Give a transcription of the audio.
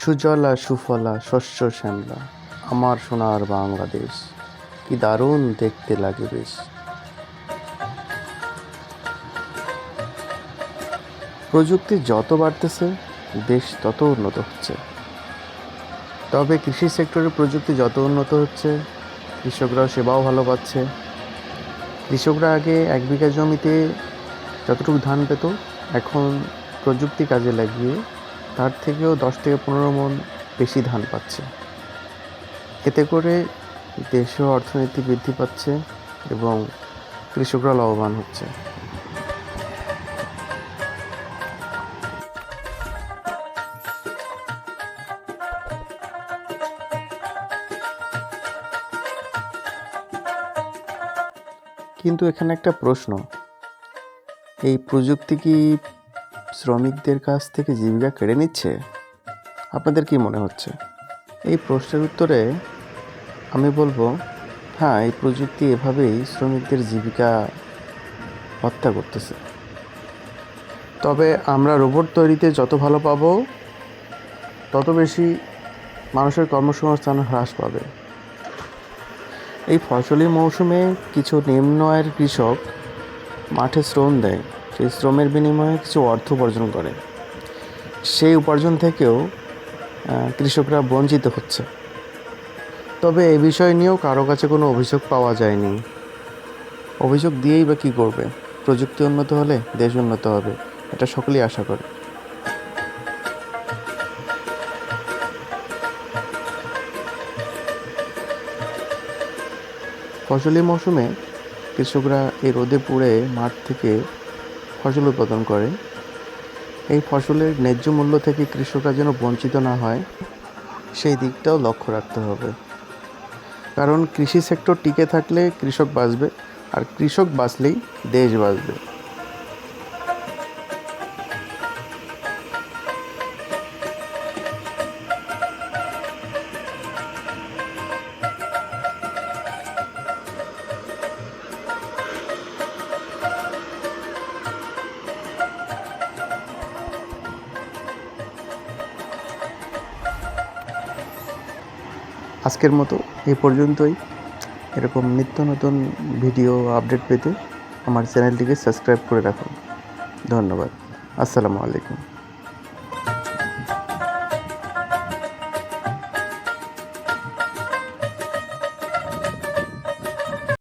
সুজলা সুফলা শস্য শ্যামলা, আমার সোনার বাংলাদেশ, কি দারুণ দেখতে লাগে বেশ। প্রযুক্তি যত বাড়তেছে, দেশ তত উন্নত হচ্ছে। তবে কৃষি সেক্টরে প্রযুক্তি যত উন্নত হচ্ছে, কৃষকরাও সেবাও ভালো পাচ্ছে। কৃষকরা আগে এক বিঘা জমিতে যতটুকু ধান পেত, এখন প্রযুক্তি কাজে লাগিয়ে তার থেকেও দশ থেকে পনেরো মন বেশি ধান পাচ্ছে। এতে করে দেশীয় অর্থনীতি বৃদ্ধি পাচ্ছে এবং কৃষকরা লাভবান হচ্ছে। কিন্তু এখানে একটা প্রশ্ন, এই প্রযুক্তি কি শ্রমিকদের কাছ থেকে জীবিকা কেড়ে নিচ্ছে? আপনাদের কি মনে হচ্ছে? এই প্রশ্নের উত্তরে আমি বলব হ্যাঁ এই প্রযুক্তি এভাবেই শ্রমিকদের জীবিকা হত্যা করতেছে। তবে আমরা রোবট তৈরিতে যত ভালো পাবো, তত বেশি মানুষের কর্মসংস্থান হ্রাস পাবে। এই ফসলি মৌসুমে কিছু নিম্ন আয়ের কৃষক মাঠে শ্রম দেয়। সেই শ্রমের বিনিময়ে কিছু অর্থ উপার্জন করে। সেই উপার্জন থেকেও কৃষকরা বঞ্চিত হচ্ছে। তবে এই বিষয় নিয়েও কারও কাছে কোনো অভিযোগ পাওয়া যায়নি। অভিযোগ দিয়েই বা কী করবে? প্রযুক্তি উন্নত হলে দেশ উন্নত হবে, এটা সকলেই আশা করে। ফসলি মৌসুমে কৃষকরা এই রোদে পুড়ে মাঠ থেকে ফসল উৎপাদন করে। এই ফসলের ন্যায্য মূল্য থেকে কৃষকরা যেন বঞ্চিত না হয়, সেই দিকটাও লক্ষ্য রাখতে হবে। কারণ কৃষি সেক্টর টিকে থাকলে কৃষক বাঁচবে, আর কৃষক বাঁচলেই দেশ বাঁচবে। আজকের মতো এ পর্যন্তই। এরকম নিত্য নতুন ভিডিও আপডেট পেতে আমার চ্যানেলটিকে সাবস্ক্রাইব করে রাখুন। ধন্যবাদ। আসসালামু আলাইকুম।